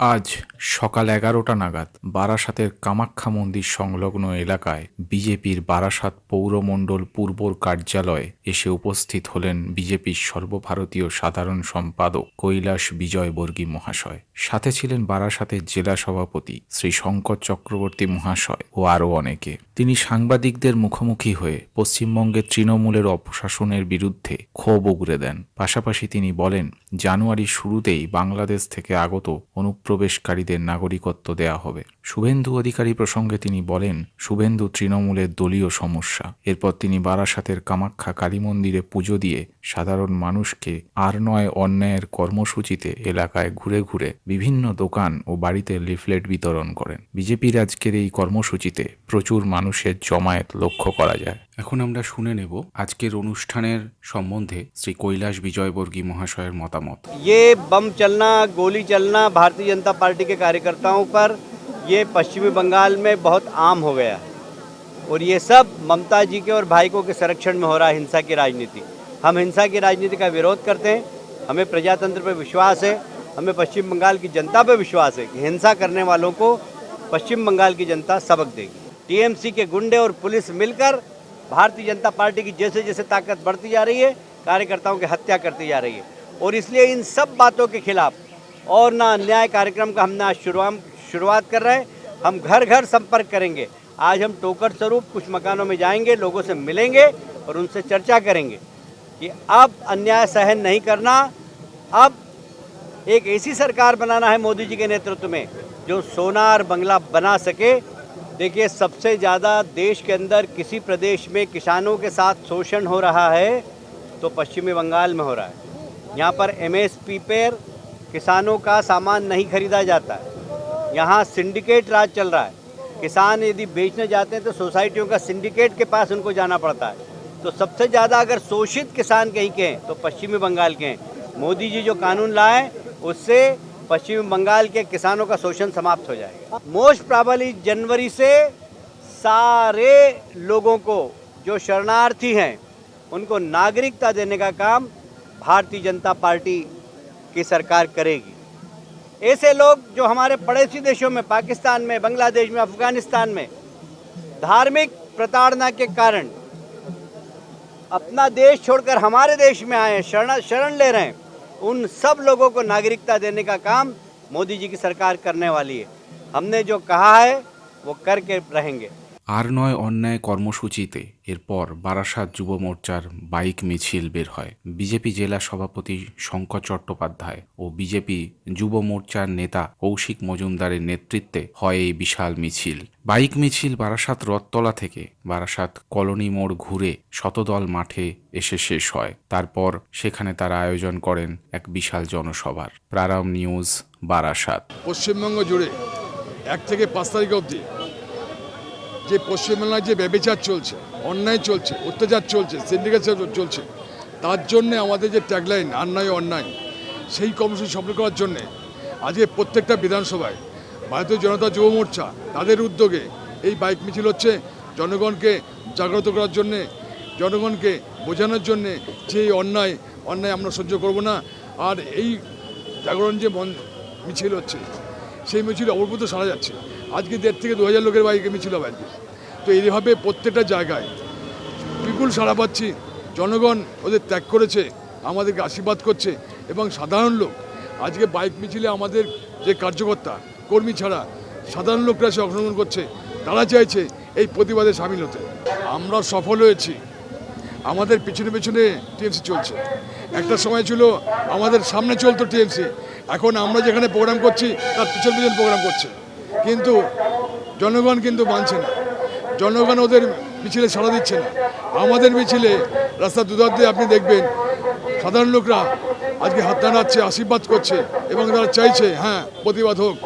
আজ সকাল এগারোটা নাগাদ বারাসাতের কামাখ্যা মন্দির সংলগ্ন এলাকায় বিজেপির বারাসাত পৌরমণ্ডল পূর্বর কার্যালয়ে এসে উপস্থিত হলেন বিজেপির সর্বভারতীয় সাধারণ সম্পাদক কৈলাস বিজয়বর্গী মহাশয়। সাথে ছিলেন বারাসাতের জেলা সভাপতি শ্রী শঙ্কর চক্রবর্তী মহাশয় ও আরও অনেকে। তিনি সাংবাদিকদের মুখোমুখি হয়ে পশ্চিমবঙ্গের তৃণমূলের অপশাসনের বিরুদ্ধে ক্ষোভ উগরে দেন। পাশাপাশি তিনি বলেন, জানুয়ারির শুরুতেই বাংলাদেশ থেকে আগত অনুপ্রবেশকারীদের নাগরিকত্ব দেয়া হবে। শুভেন্দু অধিকারী প্রসঙ্গে তিনি বলেন, শুভেন্দু তৃণমূলের দলীয় সমস্যা। এরপর তিনি বারাসাতের কামাখ্যা কালী মন্দিরে পুজো দিয়ে সাধারণ মানুষকে আর নয় অন্যায়ের কর্মসূচিতে এলাকায় ঘুরে ঘুরে বিভিন্ন দোকান ও বাড়িতে লিফলেট বিতরণ করেন। বিজেপির আজকের এই কর্মসূচিতে প্রচুর মানুষের জমায়েত লক্ষ্য করা যায়। এখন আমরা শুনে নেব আজকের অনুষ্ঠানের সম্বন্ধে শ্রী কৈলাস বিজয়বর্গী মহাশয়ের মতামত ये बम चलना गोली चलना भारतीय जनता पार्टी के कार्यकर्ताओं पर ये पश्चिमी बंगाल में बहुत आम हो गया है और ये सब ममता जी के और भाइकों के संरक्षण में हो रहा है हिंसा की राजनीति हम हिंसा की राजनीति का विरोध करते हैं हमें प्रजातंत्र पर विश्वास है हमें पश्चिम बंगाल की जनता पर विश्वास है कि हिंसा करने वालों को पश्चिम बंगाल की जनता सबक देगी टीएमसी के गुंडे और पुलिस मिलकर भारतीय जनता पार्टी की जैसे जैसे ताकत बढ़ती जा रही है, कार्यकर्ताओं की हत्या करती जा रही है। और इसलिए इन सब बातों के खिलाफ और ना अन्याय कार्यक्रम का हमने आज शुरुआत शुरुआत कर रहे हैं। हम घर घर संपर्क करेंगे। आज हम टोकर स्वरूप कुछ मकानों में जाएँगे, लोगों से मिलेंगे और उनसे चर्चा करेंगे कि अब अन्याय सहन नहीं करना। अब एक ऐसी सरकार बनाना है मोदी जी के नेतृत्व में जो सोनार बंगला बना सके देखिए, सबसे ज़्यादा देश के अंदर किसी प्रदेश में किसानों के साथ शोषण हो रहा है तो पश्चिमी बंगाल में हो रहा है। यहाँ पर एमएसपी पर किसानों का सामान नहीं खरीदा जाता है। यहाँ सिंडिकेट राज चल रहा है। किसान यदि बेचने जाते हैं तो सोसाइटियों का सिंडिकेट के पास उनको जाना पड़ता है। तो सबसे ज़्यादा अगर शोषित किसान कहीं के हैं तो पश्चिमी बंगाल के हैं। मोदी जी जो कानून लाए, उससे पश्चिमी बंगाल के किसानों का शोषण समाप्त हो जाएगा। मोस्ट प्रॉबली जनवरी से सारे लोगों को जो शरणार्थी हैं, उनको नागरिकता देने का काम भारतीय जनता पार्टी की सरकार करेगी। ऐसे लोग जो हमारे पड़ोसी देशों में, पाकिस्तान में, बांग्लादेश में, अफ़गानिस्तान में, धार्मिक प्रताड़ना के कारण अपना देश छोड़कर हमारे देश में आए शरण शरण ले रहे हैं उन सब लोगों को नागरिकता देने का काम मोदी जी की सरकार करने वाली है। हमने जो कहा है, वो करके रहेंगे। আর নয় অন্যায় কর্মসূচিতে। এরপর বারাসাত যুব মোর্চার বাইক মিছিল বের হয়। বিজেপি জেলা সভাপতি শঙ্কর চট্টোপাধ্যায় ও বিজেপি যুব মোর্চার নেতা কৌশিক মজুমদারের নেতৃত্বে হয় এই বিশাল মিছিল। বাইক মিছিল বারাসাত রথতলা থেকে বারাসাত কলোনি মোড় ঘুরে শতদল মাঠে এসে শেষ হয়। তারপর সেখানে তারা আয়োজন করেন এক বিশাল জনসভার। প্রারম নিউজ, বারাসাত। পশ্চিমবঙ্গ জুড়ে এক থেকে পাঁচ তারিখ অবধি যে পশ্চিমবাংলায় যে ব্যবচার চলছে, অন্যায় চলছে, অত্যাচার চলছে সিন্ডিকেট চলছে, তার জন্যে আমাদের যে ট্যাগলাইন অন্যায় অন্যায়, সেই কর্মসূচি সফল করার জন্যে আজকে প্রত্যেকটা বিধানসভায় ভারতীয় জনতা যুব মোর্চা তাদের উদ্যোগে এই বাইক মিছিল হচ্ছে। জনগণকে জাগ্রত করার জন্যে, জনগণকে বোঝানোর জন্যে যে অন্যায় অন্যায় আমরা সহ্য করব না। আর এই জাগরণ যে মিছিল হচ্ছে, সেই মিছিল অপূর্বত সারা যাচ্ছে। আজকে দেড় থেকে দু হাজার লোকের বাইকে মিছিল হবে আজকে। তো এইভাবে প্রত্যেকটা জায়গায় বিপুল সাড়া পাচ্ছি। জনগণ ওদের ত্যাগ করেছে, আমাদেরকে আশীর্বাদ করছে এবং সাধারণ লোক, আজকে বাইক মিছিলে আমাদের যে কার্যকর্তা, কর্মী ছাড়া সাধারণ লোকরা সে অংশগ্রহণ করছে, তারা চাইছে এই প্রতিবাদে সামিল হতে। আমরা সফল হয়েছি। আমাদের পিছনে পিছনে টিএমসি চলছে। একটা সময় ছিল আমাদের সামনে চলতো টিএমসি, এখন আমরা যেখানে প্রোগ্রাম করছি, তার পিছন পিছন প্রোগ্রাম করছে। কিন্তু জনগণ কিন্তু মানছে না। জনগণ ওদের মিছিলে সাড়া দিচ্ছে না। আমাদের মিছিলে রাস্তা দুধার দিয়ে আপনি দেখবেন সাধারণ লোকরা আজকে হাত দাঁড়াচ্ছে আশীর্বাদ করছে এবং তারা চাইছে হ্যাঁ প্রতিবাদ হোক।